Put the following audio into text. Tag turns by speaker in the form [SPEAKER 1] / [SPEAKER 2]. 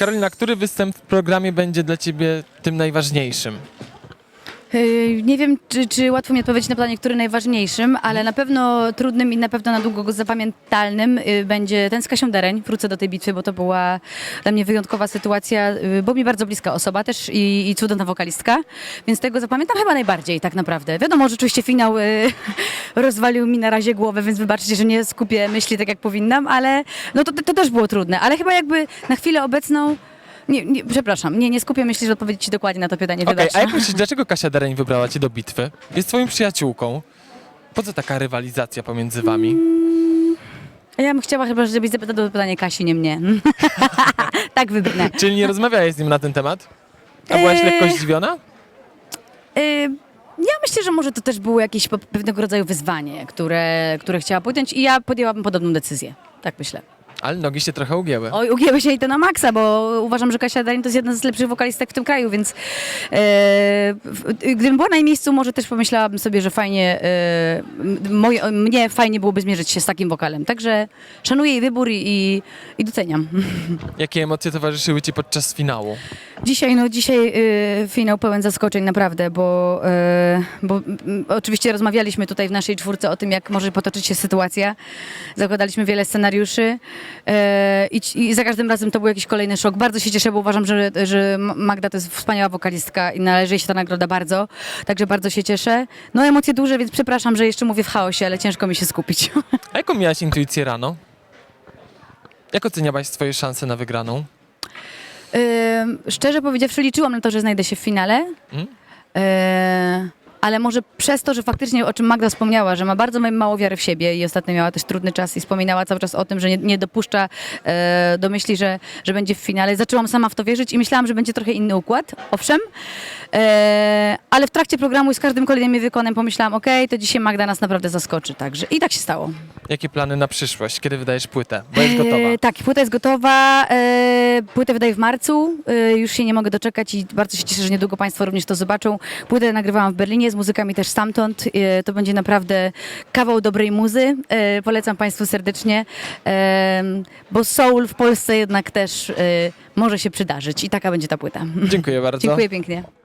[SPEAKER 1] Karolina, który występ w programie będzie dla ciebie tym najważniejszym?
[SPEAKER 2] Yy, Nie wiem, czy, czy łatwo mi odpowiedzieć na pytanie, który najważniejszym, ale na pewno trudnym i na pewno na długo zapamiętalnym yy, będzie ten z Kasią Dereń. Wrócę do tej bitwy, bo to była dla mnie wyjątkowa sytuacja, yy, bo mi bardzo bliska osoba też i, i cudowna wokalistka, więc tego zapamiętam chyba najbardziej tak naprawdę. Wiadomo, że oczywiście finał rozwalił mi na razie głowę, więc wybaczcie, że nie skupię myśli tak jak powinnam, ale no to, to też było trudne, ale chyba jakby na chwilę obecną nie, nie, przepraszam, nie, nie skupię myśli, żeby odpowiedzieć Ci dokładnie na to pytanie. Wybacz.
[SPEAKER 1] a jak myślisz, dlaczego Kasia Dereń wybrała cię do bitwy? Jest twoją przyjaciółką. Po co taka rywalizacja pomiędzy wami?
[SPEAKER 2] A Ja bym chciała chyba, żebyś zapytał to pytanie Kasi, nie mnie. tak wybrnę.
[SPEAKER 1] Czyli nie rozmawiałeś z nim na ten temat? A byłaś
[SPEAKER 2] Eee.
[SPEAKER 1] lekko zdziwiona?
[SPEAKER 2] Y, ja myślę, że może to też było jakieś po- pewnego rodzaju wyzwanie, które, które chciała podjąć i ja podjęłabym podobną decyzję. Tak myślę.
[SPEAKER 1] Ale nogi się trochę ugięły.
[SPEAKER 2] Oj, ugięły się i to na maksa, bo uważam, że Kasia Darin to jest jedna z lepszych wokalistek w tym kraju, więc e, w- gdybym była na jej miejscu, może też pomyślałabym sobie, że fajnie, e, m- moje, mnie fajnie byłoby zmierzyć się z takim wokalem. Także szanuję jej wybór i, i, i doceniam.
[SPEAKER 1] Jakie emocje towarzyszyły ci podczas finału?
[SPEAKER 2] Dzisiaj, no dzisiaj y, finał pełen zaskoczeń, naprawdę, bo, y, bo mm, oczywiście rozmawialiśmy tutaj w naszej czwórce o tym, jak może potoczyć się sytuacja. Zakładaliśmy wiele scenariuszy y, i, i za każdym razem to był jakiś kolejny szok. Bardzo się cieszę, bo uważam, że, że Magda to jest wspaniała wokalistka i należy jej się ta nagroda bardzo, także bardzo się cieszę. No emocje duże, więc przepraszam, że jeszcze mówię w chaosie, ale ciężko mi się skupić.
[SPEAKER 1] A jaką miałaś intuicję rano? Jak oceniałaś swoje szanse na wygraną?
[SPEAKER 2] Szczerze powiedziawszy, liczyłam na to, że znajdę się w finale.
[SPEAKER 1] Mm?
[SPEAKER 2] Yy, ale może przez to, że faktycznie o czym Magda wspomniała, że ma bardzo ma- mało wiary w siebie i ostatnio miała też trudny czas i wspominała cały czas o tym, że nie, nie dopuszcza e, do myśli, że, że będzie w finale. Zaczęłam sama w to wierzyć i myślałam, że będzie trochę inny układ, owszem, e, ale w trakcie programu i z każdym kolejnym wykonem pomyślałam, okej, to dzisiaj Magda nas naprawdę zaskoczy, także i tak się stało.
[SPEAKER 1] Jakie plany na przyszłość? Kiedy wydajesz płytę? Bo jest gotowa.
[SPEAKER 2] E, tak, płyta jest gotowa. E, płytę wydaję w marcu. E, już się nie mogę doczekać i bardzo się cieszę, że niedługo Państwo również to zobaczą. Płytę nagrywałam w Berlinie z muzykami też stamtąd. E, to będzie naprawdę kawał dobrej muzy. E, polecam Państwu serdecznie, bo soul w Polsce jednak też może się przydarzyć i taka będzie ta płyta.
[SPEAKER 1] Dziękuję bardzo.
[SPEAKER 2] Dziękuję pięknie.